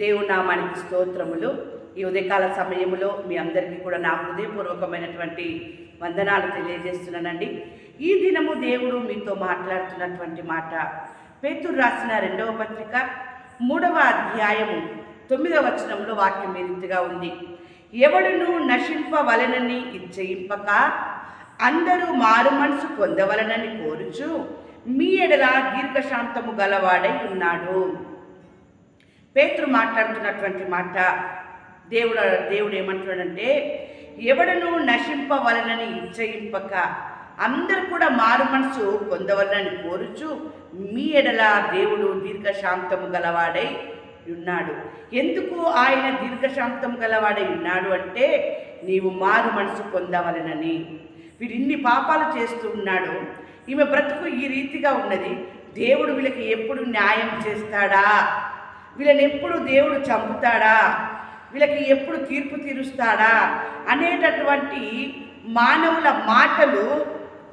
దేవునామానికి స్తోత్రములు. ఈ ఉదయకాల సమయంలో మీ అందరికీ కూడా నా హృదయపూర్వకమైనటువంటి వందనాలు తెలియజేస్తున్నానండి. ఈ దినము దేవుడు మీతో మాట్లాడుతున్నటువంటి మాట. పేతురు రాసిన రెండవ పత్రిక మూడవ అధ్యాయము తొమ్మిదవ వచనంలో వాక్యం ఈ రీతిగా ఉంది. ఎవడును నశింపవలనని ఇచ్చయింపక అందరూ మారు మనసు పొందవలనని కోరుచు మీ ఎడల దీర్ఘశాంతము గలవాడై ఉన్నాడు. పేతురు మాట్లాడుతున్నటువంటి మాట దేవుడు దేవుడు ఏమంటున్నాడంటే ఎవడను నశింపవలనని ఇచ్చయింపక అందరు కూడా మారు మనసు పొందవలనని కోరుచు మీ ఎడల దేవుడు దీర్ఘశాంతము గలవాడై ఉన్నాడు. ఎందుకు ఆయన దీర్ఘశాంతం గలవాడై ఉన్నాడు అంటే నీవు మారు మనసు పొందవలనని. వీడు ఇన్ని పాపాలు చేస్తూ ఉన్నాడు. ఈమె బ్రతుకు ఈ రీతిగా ఉన్నది. దేవుడు వీళ్ళకి ఎప్పుడు న్యాయం చేస్తాడా? వీళ్ళని ఎప్పుడు దేవుడు చంపుతాడా? వీళ్ళకి ఎప్పుడు తీర్పు తీరుస్తాడా? అనేటటువంటి మానవుల మాటలు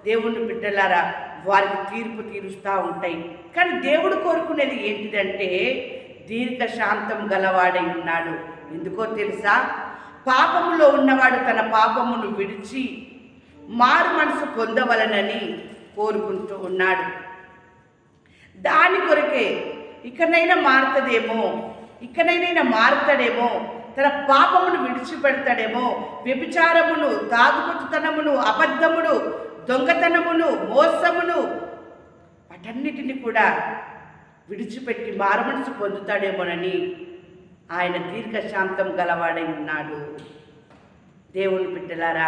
దేవుని బిడ్డలారా వారికి తీర్పు తీరుస్తూ ఉంటాయి. కానీ దేవుడు కోరుకునేది ఏంటిదంటే దీర్ఘశాంతం గలవాడై ఉన్నాడు. ఎందుకో తెలుసా? పాపములో ఉన్నవాడు తన పాపమును విడిచి మారు మనసు పొందవలనని కోరుకుంటూ ఉన్నాడు. దాని కొరకే ఇకనైనా మారుతుందేమో ఇకనైనా మారుతాడేమో తన పాపమును విడిచిపెడతాడేమో వ్యభిచారమును తాగుబోతుతనమును అబద్ధమును దొంగతనమును మోసమును వాటన్నిటిని కూడా విడిచిపెట్టి మారమనసు పొందుతాడేమోనని ఆయన దీర్ఘశాంతం గలవాడై ఉన్నాడు. దేవుని బిడ్డలారా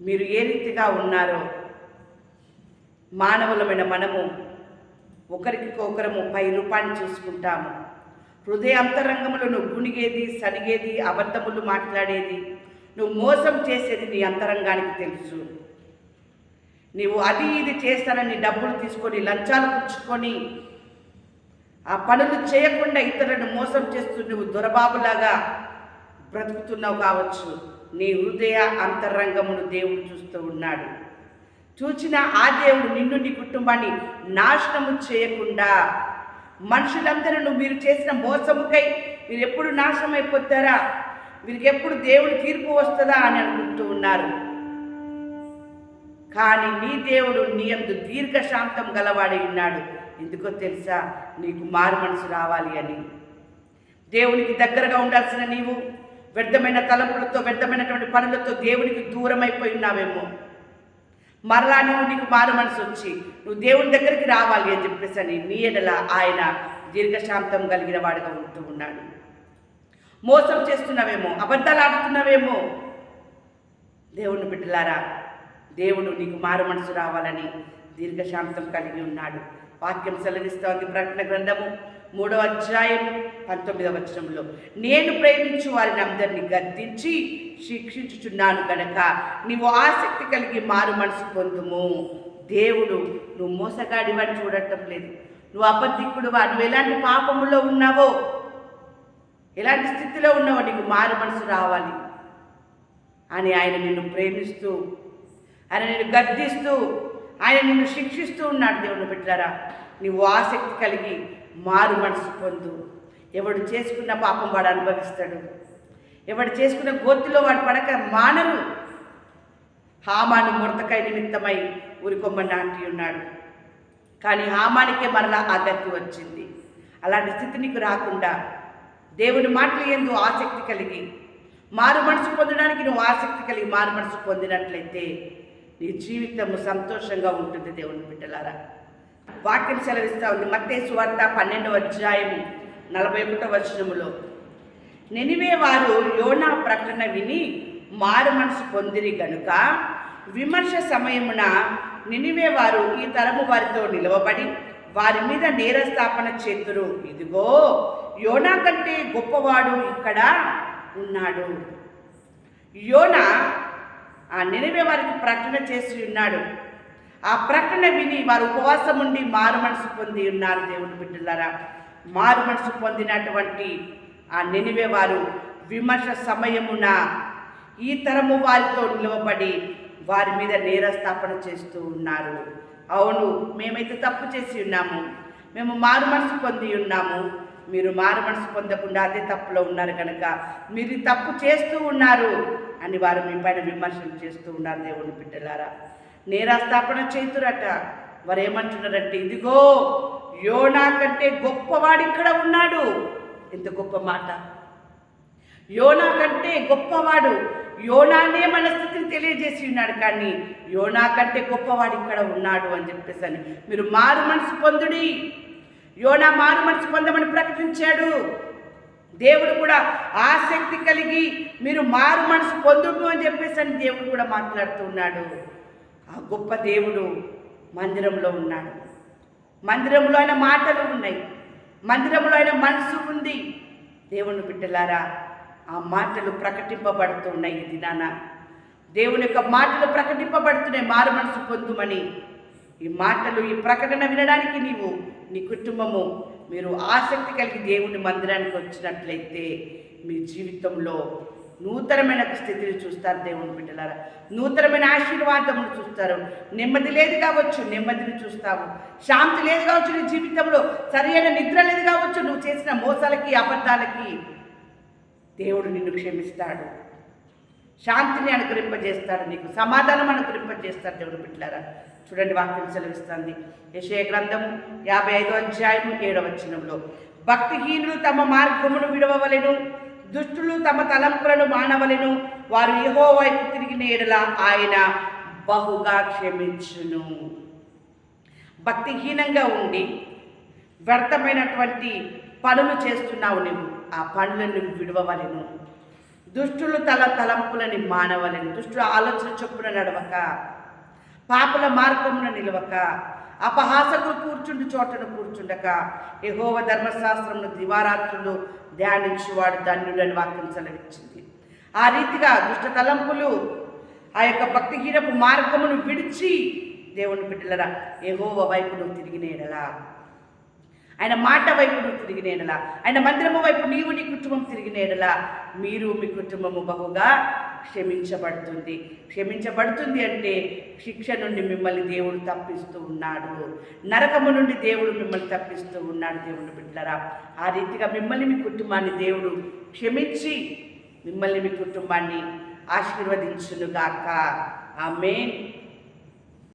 మీరు ఏ రీతిగా ఉన్నారో మానవులమైన మనము ఒకరికి ఒకరు పై రూపాన్ని చూసుకుంటాము. హృదయ అంతరంగములో నువ్వు గుణిగేది సనిగేది అబద్ధములు మాట్లాడేది నువ్వు మోసం చేసేది నీ అంతరంగానికి తెలుసు. నీవు అది ఇది చేస్తానని డబ్బులు తీసుకొని లంచాలు పుచ్చుకొని ఆ పనులు చేయకుండా ఇతరులను మోసం చేస్తూ నువ్వు దొరబాబులాగా బ్రతుకుతున్నావు కావచ్చు. నీ హృదయ అంతరంగమును దేవుడు చూస్తూ ఉన్నాడు. చూచిన ఆ దేవుడు నిన్ను నీ కుటుంబాన్ని నాశనము చేయకుండా. మనుషులందరూ మీరు చేసిన మోసముకై మీరు ఎప్పుడు నాశనం అయిపోతారా వీరికి ఎప్పుడు దేవుడి తీర్పు వస్తుందా అని అనుకుంటూ ఉన్నారు. కానీ నీ దేవుడు నీ అందు దీర్ఘశాంతం గలవాడి ఉన్నాడు. ఎందుకో తెలుసా? నీకు మారు మనసు రావాలి అని. దేవునికి దగ్గరగా ఉండాల్సిన నీవు వ్యర్థమైన తలంపులతో వ్యర్థమైనటువంటి పనులతో దేవునికి దూరం అయిపోయి ఉన్నావేమో. మరలా నువ్వు నీకు మారు మనసు వచ్చి నువ్వు దేవుని దగ్గరికి రావాలి అని చెప్పేసి అని నీ ఎడల ఆయన దీర్ఘశాంతం కలిగిన వాడుగా ఉంటూ ఉన్నాడు. మోసం చేస్తున్నావేమో అబద్ధాలు ఆడుతున్నావేమో? దేవుని బిడ్డలారా దేవుడు నీకు మారు మనసు రావాలని దీర్ఘశాంతం కలిగి ఉన్నాడు. వాక్యం సెలవిస్తోంది ప్రకటన గ్రంథము మూడవ అధ్యాయం పంతొమ్మిదవ వచనంలో. నేను ప్రేమించు వారిని అందరినీ గద్దించి శిక్షించుచున్నాను కనుక నీవు ఆసక్తి కలిగి మారు మనసు పొందుము. దేవుడు నువ్వు మోసగాడివని చూడటం లేదు. నువ్వు అబద్ధికుడువా? నువ్వు ఎలాంటి పాపములో ఉన్నావో? ఎలాంటి స్థితిలో ఉన్నావో నీకు మారు మనసు రావాలి. అని ఆయన నిన్ను ప్రేమిస్తూ ఆయన నిన్ను గద్దిస్తూ ఆయన నిన్ను శిక్షిస్తూ ఉన్నాడు దేవుని బిడ్డారా. నీవు ఆసక్తి కలిగి మారు మనసు పొందు. ఎవడు చేసుకున్న పాపం వాడు అనుభవిస్తాడు. ఎవడు చేసుకున్న గోతిలో వాడు పడక మానరు. హామాను మురతకాయ నిమిత్తమై ఉరికొమ్మ నాటి ఉన్నాడు. కానీ హామానికే మరలా ఆ గతి వచ్చింది. అలాంటి స్థితి నీకు రాకుండా దేవుని మాటలు ఎందు ఆసక్తి కలిగి మారు మనసు పొందడానికి నువ్వు ఆసక్తి కలిగి మారు మనసు పొందినట్లయితే నీ జీవితము సంతోషంగా ఉంటుంది దేవుని బిడ్డలారా. వాక్యం సెలవిస్తా ఉంది. మత్తే సువార్త పన్నెండవ అధ్యాయం నలభై ఒకటో వచనములో. నినివే వారు యోనా ప్రకటన విని మారు మనసు పొందిరి గనుక విమర్శ సమయమున నినివే వారు ఈ తరము వారితో నిలవబడి వారి మీద నేరస్థాపన చేతురు. ఇదిగో యోనా కంటే గొప్పవాడు ఇక్కడ ఉన్నాడు. యోన ఆ నినివే వారికి ప్రకటన చేసి ఉన్నాడు. ఆ ప్రకటన విని వారు ఉపవాసం ఉండి మారు మనసు పొంది ఉన్నారు దేవుని బిడ్డలారా. మారు మనసు పొందినటువంటి ఆ నినివే వారు విమర్శ సమయమున ఈ తరము వారితో నిలవబడి వారి మీద నేరస్థాపన చేస్తూ ఉన్నారు. అవును మేమైతే తప్పు చేసి ఉన్నాము. మేము మారు మనసు పొంది ఉన్నాము. మీరు మారు మనసు పొందకుండా అదే తప్పులో ఉన్నారు కనుక మీరు తప్పు చేస్తూ ఉన్నారు అని వారు మీ పైన విమర్శలు చేస్తూ ఉన్నారు దేవుని బిడ్డలారా. నేరాస్థాపన చేతురట. వారు ఇదిగో యోనా కంటే గొప్పవాడు ఇక్కడ ఉన్నాడు. ఎంత గొప్ప మాట. యోనా కంటే గొప్పవాడు యోనానే మన స్థితిని తెలియజేసి ఉన్నాడు. కానీ యోనా కంటే గొప్పవాడు ఇక్కడ ఉన్నాడు అని చెప్పేసి అని మీరు మారు మనసు పొందుడి. యోనా మారు మనసు పొందమని ప్రకటించాడు. దేవుడు కూడా ఆసక్తి కలిగి మీరు మారు మనసు పొందుడు అని చెప్పేసి అని దేవుడు కూడా మాట్లాడుతూ ఉన్నాడు. ఆ గొప్ప దేవుడు మందిరంలో ఉన్నాడు. మందిరంలో ఆయన మాటలు ఉన్నాయి. మందిరంలో ఆయన మనసు ఉంది. దేవుని బిడ్డలారా ఆ మాటలు ప్రకటింపబడుతున్నాయి ఈ దినాన. దేవుని యొక్క మాటలు ప్రకటింపబడుతున్నాయి. మారు మనసు పొందుమని. ఈ మాటలు ఈ ప్రకటన వినడానికి నీవు నీ కుటుంబము మీరు ఆసక్తి కలిగి దేవుని మందిరానికి వచ్చినట్లయితే మీ జీవితంలో నూతనమైన స్థితిని చూస్తారు దేవుని బిడ్డలారా. నూతనమైన ఆశీర్వాదమును చూస్తారు. నెమ్మది లేదు కావచ్చు నెమ్మదిని చూస్తావు శాంతి లేదు కావచ్చు నీ జీవితంలో. సరైన నిద్ర లేదు కావచ్చు నువ్వు చేసిన మోసాలకి అబద్ధాలకి దేవుడు నిన్ను క్షమిస్తాడు. శాంతిని అనుకరింపజేస్తాడు నీకు సమాధానం అనుకరింపజేస్తాడు దేవుడు బిడ్డలారా. చూడండి వాక్యం సెలవిస్తుంది. యశయ గ్రంథము యాభై ఐదో అధ్యాయము ఏడవ వచనంలో. భక్తిహీనులు తమ మార్గమును విడవలేను దుష్టులు తమ తలంపులను మానవలెను వారు యహో వైపు తిరిగిన ఎడల ఆయన బహుగా క్షమించును. భక్తిహీనంగా ఉండి వ్యర్థమైనటువంటి పనులు చేస్తున్నావు నువ్వు ఆ పనులను విడవవలెను. దుష్టులు తల తలంపులని మానవలను దుష్టుల ఆలోచన చొప్పున నడవక పాపుల మార్గమున నిలవక అపహాసకులు కూర్చుండు చోటను కూర్చుండక. యహోవ ధర్మశాస్త్రమును దివారాత్రులు ధ్యానించువాడు ధన్యుడని వాక్యం సెలవిచ్చింది. ఆ రీతిగా దుష్ట తలంపులు ఆ యొక్క భక్తిహీనపు మార్గమును విడిచి దేవుని బిడ్డలరా యహోవ వైపు నువ్వు తిరిగినేడలా ఆయన మాట వైపు నువ్వు తిరిగినేడలా ఆయన మందిరము వైపు నీవు నీ కుటుంబం తిరిగినేడలా మీరు మీ కుటుంబము బహుగా క్షమించబడుతుంది. క్షమించబడుతుంది అంటే శిక్ష నుండి మిమ్మల్ని దేవుడు తప్పిస్తూ ఉన్నాడు. నరకము నుండి దేవుడు మిమ్మల్ని తప్పిస్తూ ఉన్నాడు దేవుడు బిడ్డరా ఆ రీతిగా మిమ్మల్ని మీ కుటుంబాన్ని దేవుడు క్షమించి మిమ్మల్ని మీ కుటుంబాన్ని ఆశీర్వదించునుగాక. ఆమె